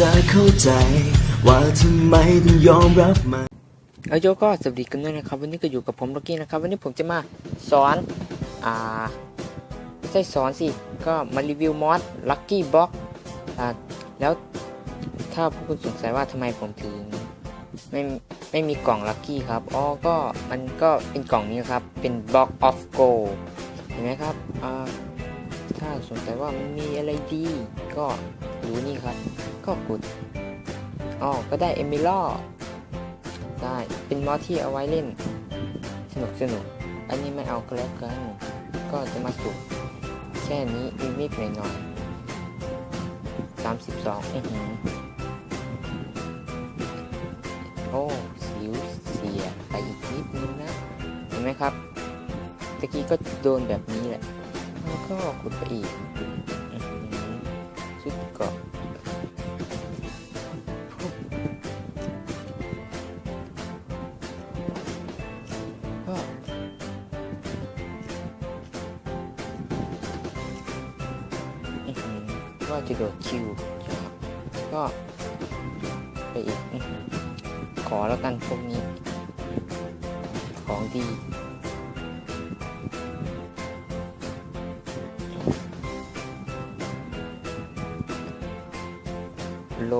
จะเข้าใจ ว่าทำไมต้องยอมรับมันเอาโยก็สวัสดีกันด้วยนะครับ วันนี้ก็อยู่กับผมล็อกกี้นะครับ วันนี้ผมจะมาสอนอ่าไม่ใช่สอนสิ ก็มารีวิวมอสลัคกี้บ็อกอ่าแล้วถ้าพวกคุณสงสัยว่าทำไมผมถึงไม่ไม่มีกล่องลัคกี้ครับอ๋อก็มันก็เป็นกล่องนี้ครับ เป็นบ็อกออฟโกเห็นไหมครับอ่า ถ้าสงสัยว่ามันมีอะไรดี ก็รู้นี่ครับ ก็กดอ๋อก็ได้เอมิลอได้เป็นมอสที่เอาไว้เล่น สนุกสนุกอันนี้ไม่เอาก็แล้วกัน ก็จะมาสุกแค่นี้นิดๆหน่อยๆสามสิบสองอือหือโอ้สิวเสียไปอีกนิดนึงนะ เห็นไหมครับตะกี้ก็โดนแบบนี้ ก็ขุดไปอีกอื้อหือสุดเกาะก็ก็จะโดดคิวนะครับก็ไปอีก ขอแล้วกันพวกนี้ ของดี โล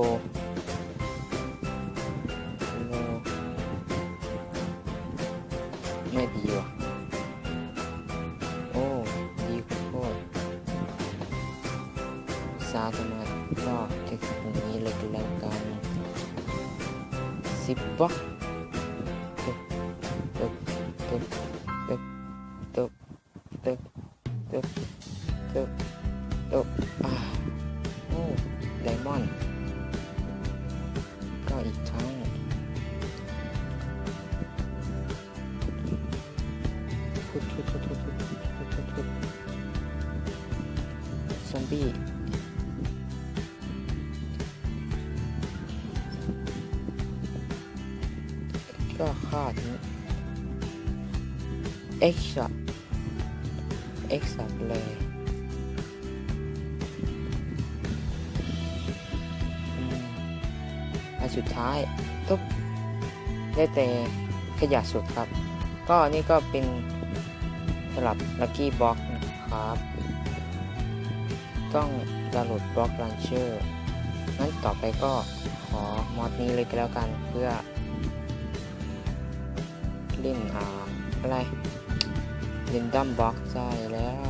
โลไม่ดีว่ะโอ้ ดีโคตรซาสมาก็เทคนิคนี้เลยก็แล้วกันสิบบล็ ซอมบี้ก็ฆ่าทิ้งเอ็กซ์ช็อตเอ็กซ์อตเลยอืมอันสุดท้ายตุ๊บได้แต่ขยะสุดครับ ก็นี่ก็เป็น สลับ Lucky Box นะครับ ต้องดาวน์โหลดบล็อกลันเชอร์งั้นต่อไปก็ขอมอดนี้เลยก็แล้วกันเพื่อเล่นอ่าอะไรเล่นดัมบ็อกใช่แล้ว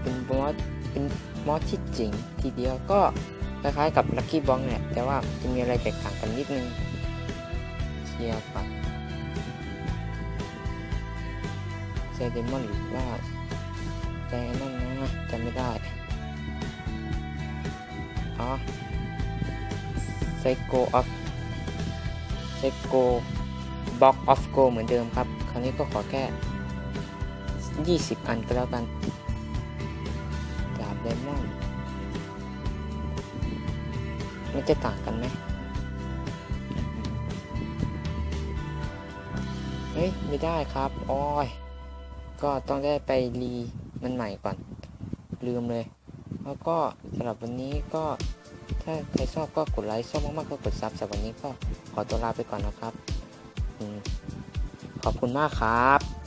เป็นมอดเป็นมอดที่เจ๋งทีเดียวก็คล้ายๆกับ Lucky Box เนี่ยแต่ว่าจะมีอะไรแตกต่างกันนิดนึงเชียร์ก่อน เดมอนหรือว่าใจนั่นนะจำไม่ได้ อ๋อไซโกออฟไซโกบ็อกออฟโกเหมือนเดิมครับ คราวนี้ก็ขอแค่ 20 อันก็แล้วกันดาบไดมอนมันจะต่างกันไหมเฮ้ย ไม่ได้ครับอ้อย ก็ต้องได้ไปรีมันใหม่ก่อน ลืมเลย แล้วก็สำหรับวันนี้ก็ถ้าใครชอบก็กดไลค์ชอบมากๆก็กดซับสำหรับวันนี้ก็ขอตัวลาไปก่อนนะครับขอบคุณมากครับ